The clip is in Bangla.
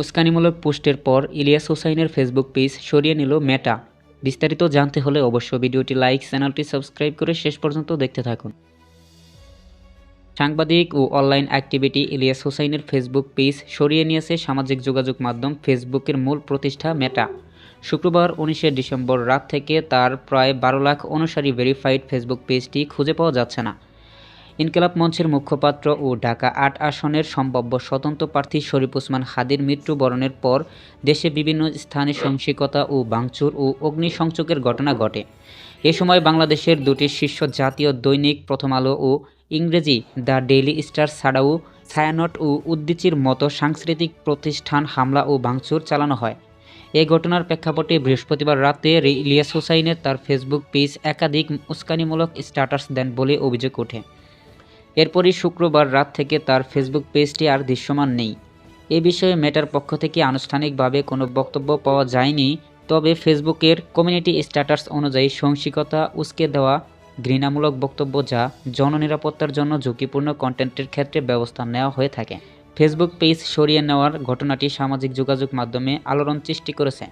উস্কানিমূলক পোস্টের পর ইলিয়াস হোসাইনের ফেসবুক পেজ সরিয়ে নিল মেটা। বিস্তারিত জানতে হলে অবশ্য ভিডিওটি লাইক, চ্যানেলটি সাবস্ক্রাইব করে শেষ পর্যন্ত দেখতে থাকুন। সাংবাদিক ও অনলাইন অ্যাক্টিভিটি ইলিয়াস হোসাইনের ফেসবুক পেজ সরিয়ে নিয়েছে সামাজিক যোগাযোগ মাধ্যম ফেসবুকের মূল প্রতিষ্ঠা মেটা। শুক্রবার উনিশে ডিসেম্বর রাত থেকে তার প্রায় বারো লাখ অনুসারী ভেরিফাইড ফেসবুক পেজটি খুঁজে পাওয়া যাচ্ছে না। ইনকিলাব মঞ্চের মুখপাত্র ও ঢাকা আট আসনের সম্ভাব্য স্বতন্ত্র প্রার্থী শরীফ ওসমান হাদির মৃত্যুবরণের পর দেশে বিভিন্ন স্থানে সহিংসতা ও ভাঙচুর ও অগ্নিসংযোগের ঘটনা ঘটে। এ সময় বাংলাদেশের দুটি শীর্ষ জাতীয় দৈনিক প্রথম আলো ও ইংরেজি দ্য ডেইলি স্টার ছাড়াও ছায়ানট ও উদ্দিচির মতো সাংস্কৃতিক প্রতিষ্ঠান হামলা ও ভাঙচুর চালানো হয়। এই ঘটনার প্রেক্ষাপটে বৃহস্পতিবার রাতে ইলিয়াস হোসাইনের তার ফেসবুক পেজ একাধিক উস্কানিমূলক স্ট্যাটাস দেন বলে অভিযোগ ওঠে। এরপরই শুক্রবার রাত থেকে তার ফেসবুক পেজটি আর দৃশ্যমান নেই। এ বিষয়ে মেটার পক্ষ থেকে আনুষ্ঠানিকভাবে কোনো বক্তব্য পাওয়া যায়নি, তবে ফেসবুকের কমিউনিটি স্ট্যাটাস অনুযায়ী সহিংসিকতা উস্কে দেওয়া ঘৃণামূলক বক্তব্য যা জননিরাপত্তার জন্য ঝুঁকিপূর্ণ কন্টেন্টের ক্ষেত্রে ব্যবস্থা নেওয়া হয়ে থাকে। ফেসবুক পেজ সরিয়ে নেওয়ার ঘটনাটি সামাজিক যোগাযোগ মাধ্যমে আলোড়ন সৃষ্টি করেছে।